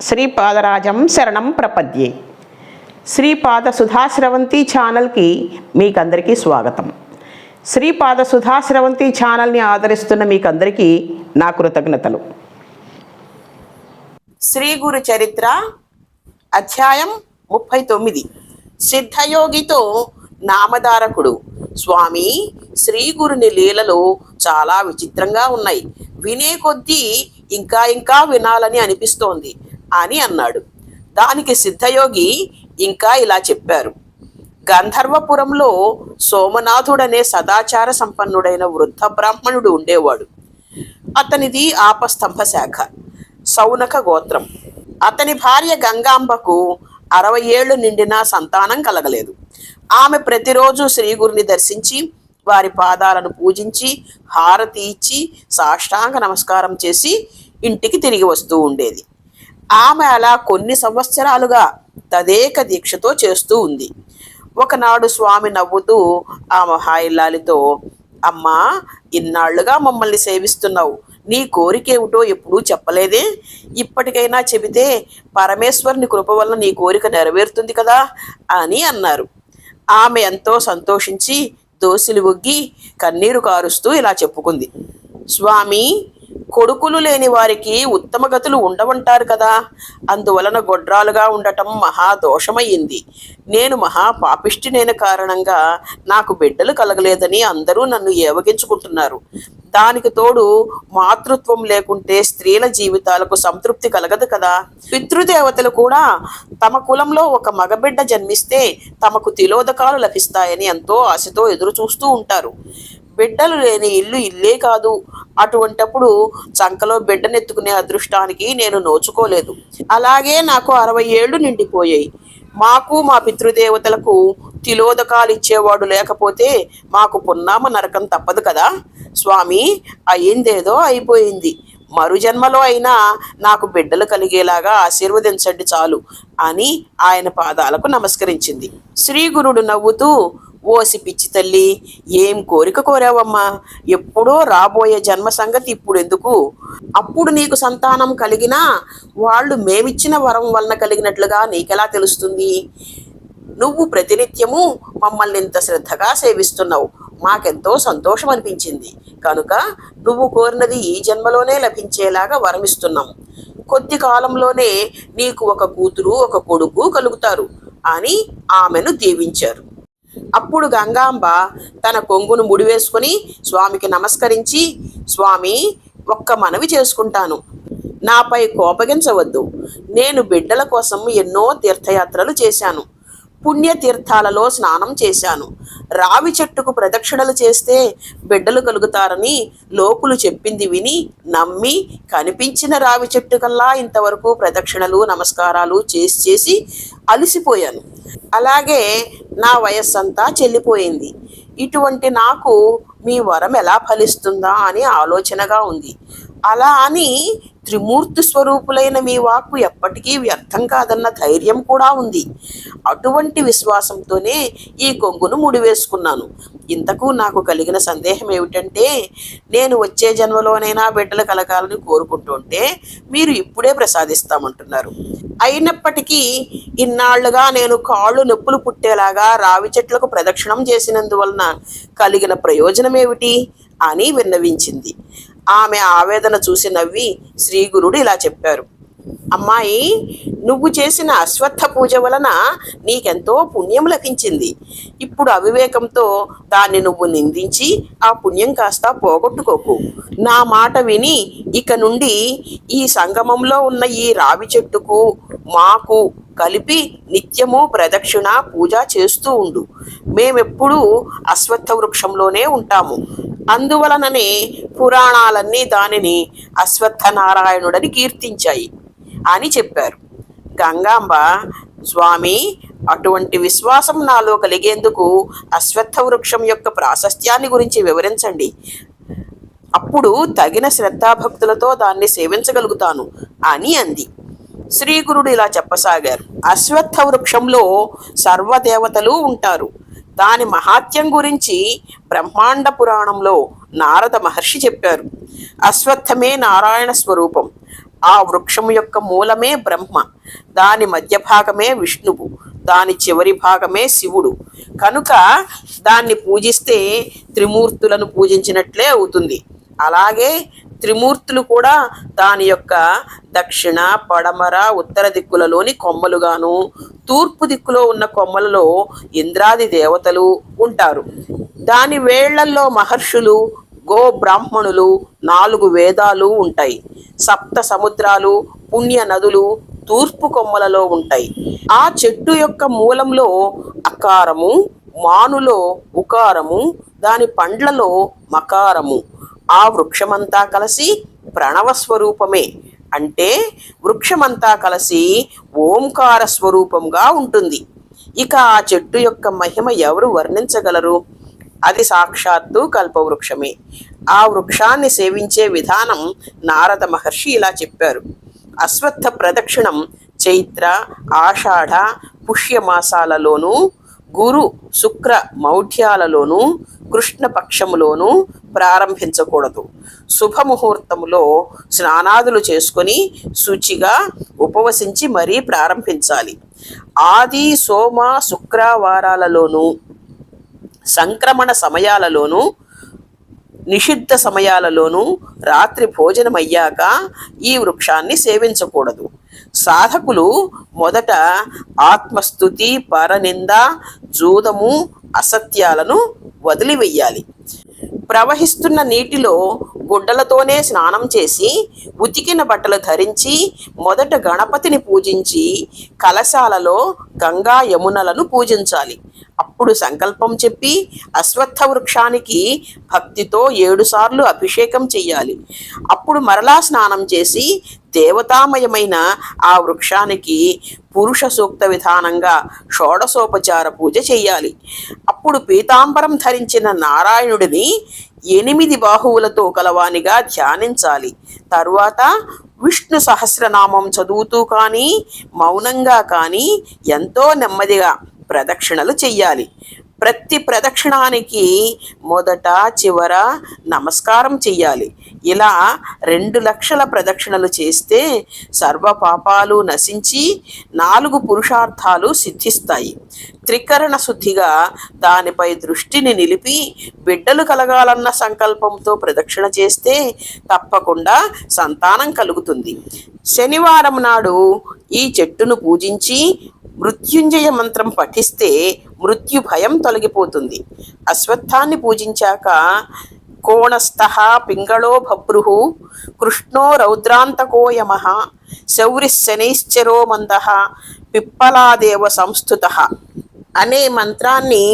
శ్రీపాదరాజం శరణం ప్రపద్యే. శ్రీపాద సుధాశ్రవంతి ఛానల్కి మీకందరికీ స్వాగతం. శ్రీపాద సుధాశ్రవంతి ఛానల్ని ఆదరిస్తున్న మీకందరికీ నా కృతజ్ఞతలు. శ్రీ గురు చరిత్ర అధ్యాయం ముప్పై తొమ్మిది. సిద్ధయోగితో నామధారకుడు. స్వామి శ్రీ గురుని లీలలు చాలా విచిత్రంగా ఉన్నాయి. వినే కొద్దీ ఇంకా ఇంకా వినాలని అనిపిస్తోంది. అని అన్నాడు. దానికి సిద్ధయోగి ఇంకా ఇలా చెప్పారు. గంధర్వపురంలో సోమనాథుడనే సదాచార సంపన్నుడైన వృద్ధ బ్రాహ్మణుడు ఉండేవాడు. అతనిది ఆపస్తంభ శాఖ సౌనక గోత్రం. అతని భార్య గంగాంబకు అరవై ఏళ్ళు నిండినా సంతానం కలగలేదు. ఆమె ప్రతిరోజు శ్రీగురిని దర్శించి వారి పాదాలను పూజించి హారతి ఇచ్చి సాష్టాంగ నమస్కారం చేసి ఇంటికి తిరిగి వస్తూ ఉండేది. ఆమె అలా కొన్ని సంవత్సరాలుగా తదేక దీక్షతో చేస్తూ ఉంది. ఒకనాడు స్వామి నవ్వుతూ ఆ మహాయిల్లాలితో అమ్మా ఇన్నాళ్ళుగా మమ్మల్ని సేవిస్తున్నావు. నీ కోరికేమిటో ఎప్పుడూ చెప్పలేదే. ఇప్పటికైనా చెబితే పరమేశ్వరుని కృప వల్ల నీ కోరిక నెరవేరుతుంది కదా అని అన్నారు. ఆమె ఎంతో సంతోషించి దోసిలు ఒగ్గి కన్నీరు కారుస్తూ ఇలా చెప్పుకుంది. స్వామి కొడుకులు లేని వారికి ఉత్తమ గతులు ఉండవంటారు కదా. అందువలన గొడ్రాలుగా ఉండటం మహా దోషమయ్యింది. నేను మహా పాపిష్టినైన కారణంగా నాకు బిడ్డలు కలగలేదని అందరూ నన్ను ఏవగించుకుంటున్నారు. దానికి తోడు మాతృత్వం లేకుంటే స్త్రీల జీవితాలకు సంతృప్తి కలగదు కదా. పితృదేవతలు కూడా తమ కులంలో ఒక మగబిడ్డ జన్మిస్తే తమకు తిలోదకాలు లభిస్తాయని ఎంతో ఆశతో ఎదురు చూస్తూ ఉంటారు. బిడ్డలు లేని ఇల్లు ఇల్లే కాదు. అటువంటప్పుడు చంకలో బిడ్డనెత్తుకునే అదృష్టానికి నేను నోచుకోలేదు. అలాగే నాకు అరవై ఏళ్ళు నిండిపోయాయి. మాకు మా పితృదేవతలకు తిలోదకాలు ఇచ్చేవాడు లేకపోతే మాకు పున్నామ నరకం తప్పదు కదా? స్వామి అయిందేదో అయిపోయింది. మరు జన్మలో అయినా నాకు బిడ్డలు కలిగేలాగా ఆశీర్వదించండి చాలు అని ఆయన పాదాలకు నమస్కరించింది. శ్రీ గురుడు నవ్వుతూ ఓసి పిచ్చి తల్లి ఏం కోరిక కోరావమ్మా? ఎప్పుడో రాబోయే జన్మ సంగతి ఇప్పుడు ఎందుకు అప్పుడు నీకు సంతానం కలిగినా వాళ్ళు మేమిచ్చిన వరం వలన కలిగినట్లుగా నీకెలా తెలుస్తుంది? నువ్వు ప్రతినిత్యము మమ్మల్ని ఇంత శ్రద్ధగా సేవిస్తున్నావు. మాకెంతో సంతోషం అనిపించింది. కనుక నువ్వు కోరినది ఈ జన్మలోనే లభించేలాగా వరమిస్తున్నాం. కొద్ది కాలంలోనే నీకు ఒక కూతురు ఒక కొడుకు కలుగుతారు. అని ఆమెను దీవించారు. అప్పుడు గంగాంబ తన కొంగును ముడివేసుకుని స్వామికి నమస్కరించి స్వామి ఒక్క మనవి చేసుకుంటాను. నాపై కోపగించవద్దు. నేను బిడ్డల కోసం ఎన్నో తీర్థయాత్రలు చేశాను. పుణ్యతీర్థాలలో స్నానం చేశాను. రావి చెట్టుకు ప్రదక్షిణలు చేస్తే బిడ్డలు కలుగుతారని లోకులు చెప్పింది విని నమ్మి కనిపించిన రావి చెట్టు కల్లా ఇంతవరకు ప్రదక్షిణలు నమస్కారాలు చేసి చేసి అలసిపోయాను. అలాగే నా వయస్సంతా చెల్లిపోయింది. ఇటువంటి నాకు మీ వరం ఎలా ఫలిస్తుందా అని ఆలోచనగా ఉంది. అలా అని త్రిమూర్తి స్వరూపులైన మీ వాక్కు ఎప్పటికీ వ్యర్థం కాదన్న ధైర్యం కూడా ఉంది. అటువంటి విశ్వాసంతోనే ఈ కొంగును ముడివేసుకున్నాను. ఇంతకు నాకు కలిగిన సందేహం ఏమిటంటే నేను వచ్చే జన్మలోనైనా బిడ్డలు కలగాలని కోరుకుంటుంటే మీరు ఇప్పుడే ప్రసాదిస్తామంటున్నారు. అయినప్పటికీ ఇన్నాళ్ళుగా నేను కాళ్ళు నొప్పులు పుట్టేలాగా రావి చెట్లకు ప్రదక్షిణం చేసినందువలన కలిగిన ప్రయోజనం ఏమిటి అని విన్నవించింది. ఆమె ఆవేదన చూసి నవ్వి శ్రీగురుడు ఇలా చెప్పారు. అమ్మాయి నువ్వు చేసిన అశ్వత్థ పూజ వలన నీకెంతో పుణ్యం లభించింది. ఇప్పుడు అవివేకంతో దాన్ని నువ్వు నిందించి ఆ పుణ్యం కాస్త పోగొట్టుకోకు. నా మాట విని ఇక నుండి ఈ సంగమంలో ఉన్న ఈ రావి చెట్టుకు మాకు కలిపి నిత్యము ప్రదక్షిణ పూజ చేస్తూ ఉండు. మేమెప్పుడూ అశ్వత్థ వృక్షంలోనే ఉంటాము. అందువలననే పురాణాలన్నీ దానిని అశ్వత్థ నారాయణుడని కీర్తించాయి అని చెప్పారు. గంగాంబ స్వామి అటువంటి విశ్వాసం నాలో కలిగేందుకు అశ్వత్థ వృక్షం యొక్క ప్రాశస్త్యాన్ని గురించి వివరించండి. అప్పుడు తగిన శ్రద్ధాభక్తులతో దాన్ని సేవించగలుగుతాను అని అంది. శ్రీ గురుడు ఇలా చెప్పసాగారు. అశ్వత్థ వృక్షంలో సర్వదేవతలు ఉంటారు. దాని మహాత్యం గురించి బ్రహ్మాండ పురాణంలో నారద మహర్షి చెప్పారు. అశ్వత్థమే నారాయణ స్వరూపం. ఆ వృక్షము యొక్క మూలమే బ్రహ్మ. దాని మధ్య భాగమే విష్ణువు. దాని చివరి భాగమే శివుడు. కనుక దాన్ని పూజిస్తే త్రిమూర్తులను పూజించినట్లే అవుతుంది. అలాగే త్రిమూర్తులు కూడా దాని యొక్క దక్షిణ పడమర ఉత్తర దిక్కులలోని కొమ్మలుగాను తూర్పు దిక్కులో ఉన్న కొమ్మలలో ఇంద్రాది దేవతలు ఉంటారు. దాని వేళ్ళల్లో మహర్షులు గో బ్రాహ్మణులు నాలుగు వేదాలు ఉంటాయి. సప్త సముద్రాలు పుణ్య నదులు తూర్పు కొమ్మలలో ఉంటాయి. ఆ చెట్టు యొక్క మూలంలో అకారము మానులో ఉకారము దాని పండ్లలో మకారము ఆ వృక్షమంతా కలిసి ప్రణవ స్వరూపమే. అంటే వృక్షమంతా కలిసి ఓంకార స్వరూపంగా ఉంటుంది. ఇక ఆ చెట్టు యొక్క మహిమ ఎవరు వర్ణించగలరు? అది సాక్షాత్తు కల్పవృక్షమే. ఆ వృక్షాన్ని సేవించే విధానం నారద మహర్షి ఇలా చెప్పారు. అశ్వత్థ ప్రదక్షిణం చైత్ర ఆషాఢ పుష్యమాసాలలోనూ గురు శుక్ర మౌఢ్యాలలోనూ కృష్ణపక్షములోనూ ప్రారంభించకూడదు. శుభముహూర్తములో స్నానాదులు చేసుకొని శుచిగా ఉపవసించి మరీ ప్రారంభించాలి. ఆది సోమ శుక్రవారాలలోనూ సంక్రమణ సమయాలలోనూ నిషిద్ధ సమయాలలోనూ రాత్రి భోజనం అయ్యాక ఈ వృక్షాన్ని సేవించకూడదు. సాధకులు మొదట ఆత్మస్థుతి పరనింద జూదము అసత్యాలను వదిలివెయ్యాలి. ప్రవహిస్తున్న నీటిలో గుడ్డలతోనే స్నానం చేసి ఉతికిన బట్టలు ధరించి మొదట గణపతిని పూజించి కలశాలలో గంగా యమునలను పూజించాలి. అప్పుడు సంకల్పం చెప్పి అశ్వత్థ వృక్షానికి భక్తితో ఏడుసార్లు అభిషేకం చెయ్యాలి. అప్పుడు మరలా స్నానం చేసి దేవతామయమైన ఆ వృక్షానికి పురుష సూక్త విధానంగా షోడసోపచార పూజ చేయాలి. అప్పుడు పీతాంబరం ధరించిన నారాయణుడిని ఎనిమిది బాహువులతో కలవానిగా ధ్యానించాలి. తరువాత విష్ణు సహస్రనామం చదువుతూ కానీ మౌనంగా కానీ ఎంతో నెమ్మదిగా ప్రదక్షిణలు చెయ్యాలి. ప్రతి ప్రదక్షిణానికి మొదట చివర నమస్కారం చెయ్యాలి. ఇలా రెండు లక్షల ప్రదక్షిణలు చేస్తే సర్వ పాపాలు నశించి నాలుగు పురుషార్థాలు సిద్ధిస్తాయి. త్రికరణ శుద్ధిగా దానిపై దృష్టిని నిలిపి బిడ్డలు కలగాలన్న సంకల్పంతో ప్రదక్షిణ చేస్తే తప్పకుండా సంతానం కలుగుతుంది. శనివారం నాడు ఈ చెట్టును పూజించి మృత్యుంజయ మంత్రం పఠిస్తే మృత్యు భయం తొలగిపోతుంది. అశ్వత్థాన్ని పూజించాక కోణస్థ పింగళో భభ్రు కృష్ణో రౌద్రాంతకో యమ శౌరి శనైశ్చరో మంద పిప్పలాదేవ సంస్థుత అనే మంత్రాన్ని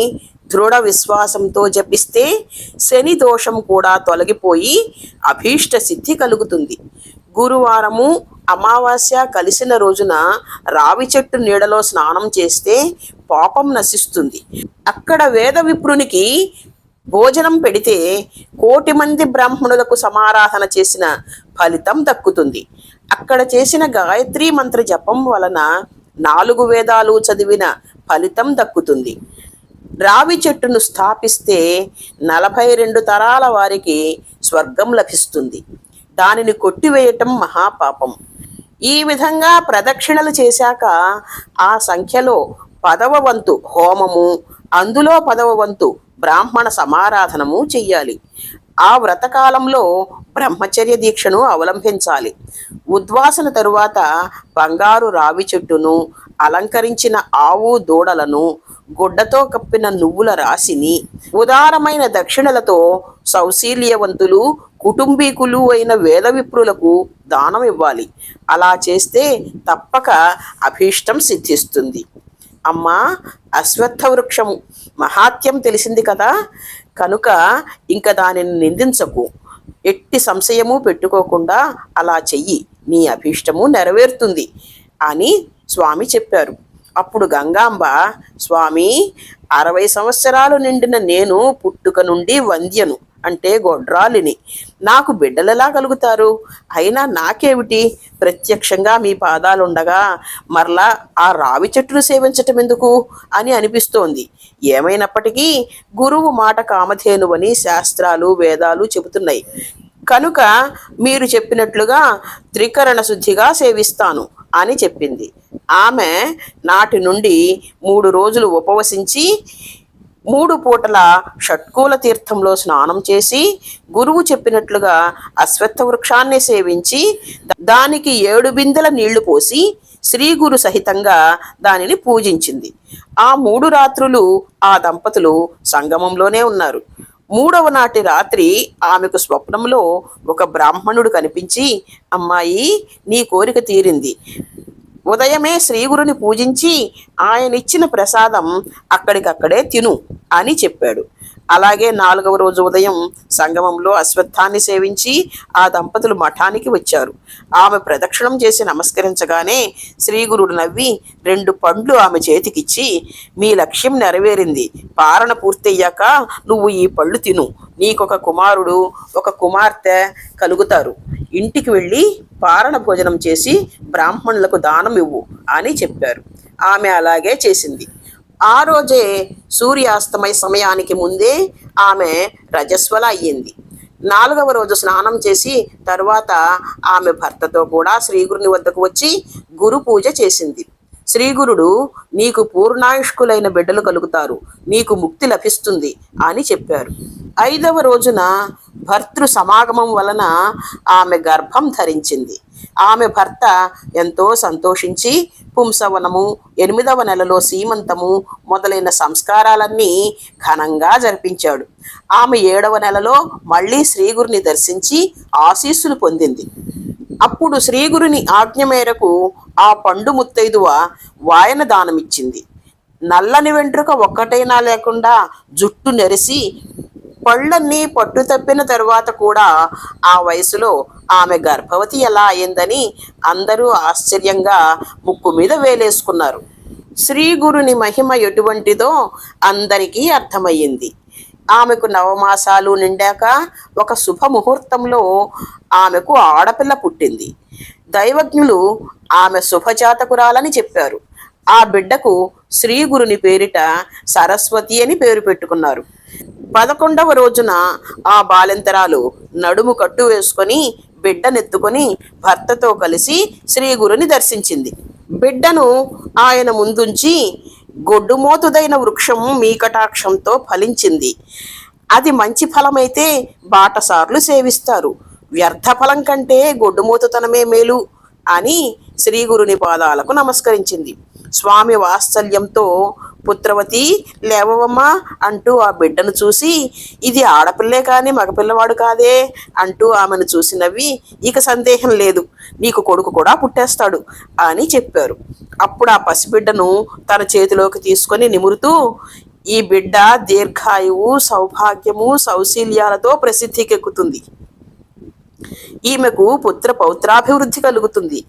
దృఢ విశ్వాసంతో జపిస్తే శని దోషం కూడా తొలగిపోయి అభీష్ట సిద్ధి కలుగుతుంది. గురువారము అమావాస్య కలిసిన రోజున రావి చెట్టు నీడలో స్నానం చేస్తే పాపం నశిస్తుంది. అక్కడ వేద విప్రునికి భోజనం పెడితే కోటి మంది బ్రాహ్మణులకు సమారాధన చేసిన ఫలితం దక్కుతుంది. అక్కడ చేసిన గాయత్రి మంత్ర జపం వలన నాలుగు వేదాలు చదివిన ఫలితం దక్కుతుంది. రావి చెట్టును స్థాపిస్తే నలభై రెండు తరాల వారికి స్వర్గం లభిస్తుంది. దానిని కొట్టివేయటం మహాపాపం. ఈ విధంగా ప్రదక్షిణలు చేశాక ఆ సంఖ్యలో పదవ వంతు హోమము అందులో పదవ వంతు బ్రాహ్మణ సమారాధనము చెయ్యాలి. ఆ వ్రతకాలంలో బ్రహ్మచర్య దీక్షను అవలంబించాలి. ఉద్వాసన తరువాత బంగారు రావి చెట్టును అలంకరించిన ఆవు దూడలను గుడ్డతో కప్పిన నువ్వుల రాశిని ఉదారమైన దక్షిణలతో సౌశీల్యవంతులు కుటుంబీకులు అయిన వేద విప్రులకు దానం ఇవ్వాలి. అలా చేస్తే తప్పక అభీష్టం సిద్ధిస్తుంది. అమ్మా అశ్వత్థ వృక్షము. మహాత్యం తెలిసింది కదా. కనుక ఇంక దానిని నిందించకు. ఎట్టి సంశయము పెట్టుకోకుండా అలా చెయ్యి. నీ అభీష్టము నెరవేరుతుంది అని స్వామి చెప్పారు. అప్పుడు గంగాంబ స్వామి అరవై సంవత్సరాలు నిండిన నేను పుట్టుక నుండి వంద్యను. అంటే గొడ్రాలిని. నాకు బిడ్డలలా కలుగుతారు? అయినా నాకేమిటి? ప్రత్యక్షంగా మీ పాదాలుండగా మరలా ఆ రావి చెట్టును సేవించటం ఎందుకు అని అనిపిస్తోంది. ఏమైనప్పటికీ గురువు మాట కామధేనువని శాస్త్రాలు వేదాలు చెబుతున్నాయి. కనుక మీరు చెప్పినట్లుగా త్రికరణ శుద్ధిగా సేవిస్తాను అని చెప్పింది. ఆమె నాటి నుండి మూడు రోజులు ఉపవసించి మూడు పూటల షట్కూల తీర్థంలో స్నానం చేసి గురువు చెప్పినట్లుగా అశ్వత్థ వృక్షాన్ని సేవించి దానికి ఏడు బిందెల నీళ్ళు పోసి శ్రీ గురు సహితంగా దానిని పూజించింది. ఆ మూడు రాత్రులు ఆ దంపతులు సంగమంలోనే ఉన్నారు. మూడవ నాటి రాత్రి ఆమెకు స్వప్నంలో ఒక బ్రాహ్మణుడు కనిపించి అమ్మాయి నీ కోరిక తీరింది. ఉదయమే శ్రీగురుని పూజించి ఆయన ఇచ్చిన ప్రసాదం అక్కడికక్కడే తిను అని చెప్పాడు. అలాగే నాలుగవ రోజు ఉదయం సంగమంలో అశ్వత్థాన్ని సేవించి ఆ దంపతులు మఠానికి వచ్చారు. ఆమె ప్రదక్షిణం చేసి నమస్కరించగానే శ్రీగురుడు నవ్వి రెండు పండ్లు ఆమె చేతికిచ్చి మీ లక్ష్యం నెరవేరింది. పారణ పూర్తయ్యాక నువ్వు ఈ పళ్ళు తిను. నీకొక కుమారుడు ఒక కుమార్తె కలుగుతారు. ఇంటికి వెళ్ళి పారణ భోజనం చేసి బ్రాహ్మణులకు దానం ఇవ్వు అని చెప్పారు. ఆమె అలాగే చేసింది. ఆ రోజే సూర్యాస్తమయ సమయానికి ముందే ఆమె రజస్వల అయ్యింది. నాలుగవ రోజు స్నానం చేసి తరువాత ఆమె భర్తతో కూడా శ్రీగురుని వద్దకు వచ్చి గురు పూజ చేసింది. శ్రీగురుడు నీకు పూర్ణాయుష్కులైన బిడ్డలు కలుగుతారు. నీకు ముక్తి లభిస్తుంది అని చెప్పారు. ఐదవ రోజున భర్తృ సమాగమం వలన ఆమె గర్భం ధరించింది. ఆమె భర్త ఎంతో సంతోషించి పుంసవనము ఎనిమిదవ నెలలో సీమంతము మొదలైన సంస్కారాలన్నీ ఘనంగా జరిపించాడు. ఆమె ఏడవ నెలలో మళ్ళీ శ్రీగురిని దర్శించి ఆశీస్సులు పొందింది. అప్పుడు శ్రీగురుని ఆజ్ఞ మేరకు ఆ పండు ముత్తైదువ వాయన దానమిచ్చింది. నల్లని వెంట్రుక ఒక్కటైనా లేకుండా జుట్టు నెరిసి పళ్ళన్నీ పట్టు తప్పిన తరువాత కూడా ఆ వయసులో ఆమె గర్భవతి ఎలా అయిందని అందరూ ఆశ్చర్యంగా ముక్కు మీద వేలేసుకున్నారు. శ్రీ గురుని మహిమ ఎటువంటిదో అందరికీ అర్థమయ్యింది. ఆమెకు నవమాసాలు నిండాక ఒక శుభముహూర్తంలో ఆమెకు ఆడపిల్ల పుట్టింది. దైవజ్ఞులు ఆమె శుభజాతకురాలని చెప్పారు. ఆ బిడ్డకు శ్రీ గురుని పేరిట సరస్వతి అని పేరు పెట్టుకున్నారు. పదకొండవ రోజున ఆ బాలింతరాలు నడుము కట్టు వేసుకొని బిడ్డనెత్తుకొని భర్తతో కలిసి శ్రీ గురుని దర్శించింది. బిడ్డను ఆయన ముందుంచి గొడ్డుమోతుదైన వృక్షం మీ కటాక్షంతో ఫలించింది. అది మంచి ఫలమైతే బాటసార్లు సేవిస్తారు. వ్యర్థ ఫలం కంటే గొడ్డుమూతతనమే మేలు అని శ్రీ గురుని పాదాలకు నమస్కరించింది. స్వామి వాత్సల్యంతో పుత్రవతి లేవవమ్మా అంటూ ఆ బిడ్డను చూసి ఇది ఆడపిల్లే కానీ మగపిల్లవాడు కాదే అంటూ ఆమెను చూసి నవ్వి ఇక సందేహం లేదు నీకు కొడుకు కూడా పుట్టేస్తాడు అని చెప్పారు. అప్పుడు ఆ పసిబిడ్డను తన చేతిలోకి తీసుకొని నిమురుతూ ఈ బిడ్డ దీర్ఘాయువు సౌభాగ్యము సౌశీల్యాలతో ప్రసిద్ధికెక్కుతుంది. ఈమెకు పుత్ర పౌత్రాభివృద్ధి కలుగుతుంది.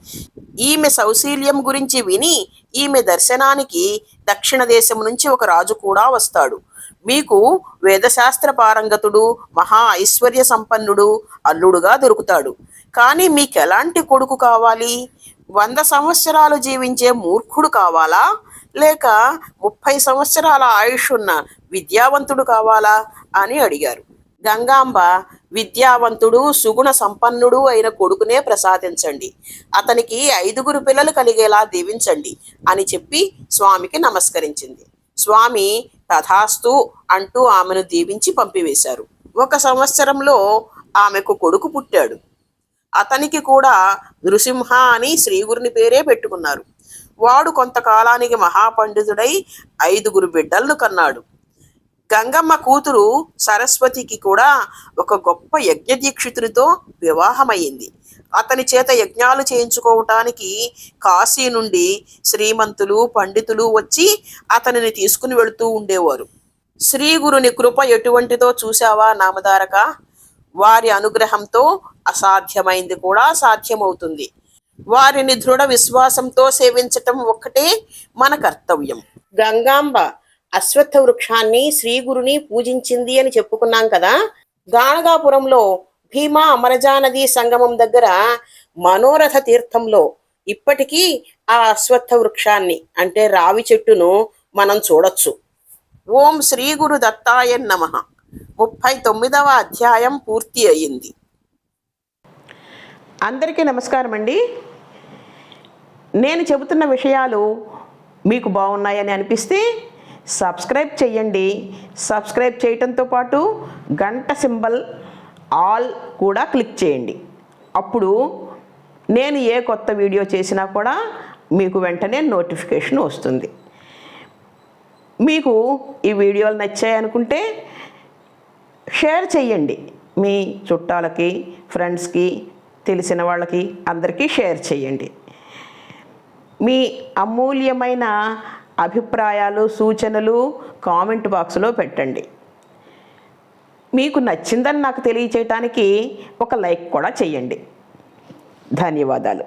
ఈమె సౌశీల్యం గురించి విని ఈమె దర్శనానికి దక్షిణ దేశం నుంచి ఒక రాజు కూడా వస్తాడు. మీకు వేదశాస్త్ర పారంగతుడు మహా ఐశ్వర్య సంపన్నుడు అల్లుడుగా దొరుకుతాడు. కానీ మీకు ఎలాంటి కొడుకు కావాలి? వంద సంవత్సరాలు జీవించే మూర్ఖుడు కావాలా? లేక ముప్పై సంవత్సరాల ఆయుష్ ఉన్న విద్యావంతుడు కావాలా? అని అడిగారు. గంగాంబ విద్యావంతుడు సుగుణ సంపన్నుడు అయిన కొడుకునే ప్రసాదించండి. అతనికి ఐదుగురు పిల్లలు కలిగేలా దీవించండి అని చెప్పి స్వామికి నమస్కరించింది. స్వామి తథాస్తు అంటూ ఆమెను దీవించి పంపివేశారు. ఒక సంవత్సరంలో ఆమెకు కొడుకు పుట్టాడు. అతనికి కూడా నృసింహ అని శ్రీగురుని పేరే పెట్టుకున్నారు. వాడు కొంతకాలానికి మహాపండితుడై ఐదుగురు బిడ్డలను కన్నాడు. గంగమ్మ కూతురు సరస్వతికి కూడా ఒక గొప్ప యజ్ఞదీక్షితునితో వివాహమైంది అతని చేత యజ్ఞాలు చేయించుకోవటానికి కాశీ నుండి శ్రీమంతులు పండితులు వచ్చి అతనిని తీసుకుని వెళుతూ ఉండేవారు. శ్రీ గురుని కృప ఎటువంటిదో చూశావా నామధారక? వారి అనుగ్రహంతో అసాధ్యమైంది కూడా సాధ్యమవుతుంది. వారిని దృఢ విశ్వాసంతో సేవించటం ఒక్కటే మన కర్తవ్యం. గంగాంబ అశ్వత్థ వృక్షాన్ని శ్రీగురుని పూజించింది అని చెప్పుకున్నాం కదా. గాణగాపురంలో భీమా అమరజా నది సంగమం దగ్గర మనోరథ తీర్థంలో ఇప్పటికీ ఆ అశ్వత్థ వృక్షాన్ని అంటే రావి చెట్టును మనం చూడొచ్చు. ఓం శ్రీ గురు దత్తాయ నమ. ముప్పై తొమ్మిదవ అధ్యాయం పూర్తి అయింది. అందరికీ నమస్కారం అండి. నేను చెబుతున్న విషయాలు మీకు బాగున్నాయని అనిపిస్తే సబ్స్క్రైబ్ చేయండి. సబ్స్క్రైబ్ చేయటంతో పాటు గంట సింబల్ ఆల్ కూడా క్లిక్ చేయండి. అప్పుడు నేను ఏ కొత్త వీడియో చేసినా కూడా మీకు వెంటనే నోటిఫికేషన్ వస్తుంది. మీకు ఈ వీడియోలు నచ్చాయనుకుంటే షేర్ చేయండి. మీ చుట్టాలకి ఫ్రెండ్స్కి తెలిసిన వాళ్ళకి అందరికీ షేర్ చేయండి. మీ అమూల్యమైన అభిప్రాయాలు సూచనలు కామెంట్ బాక్స్లో పెట్టండి. మీకు నచ్చిందని నాకు తెలియచేయటానికి ఒక లైక్ కూడా చేయండి. ధన్యవాదాలు.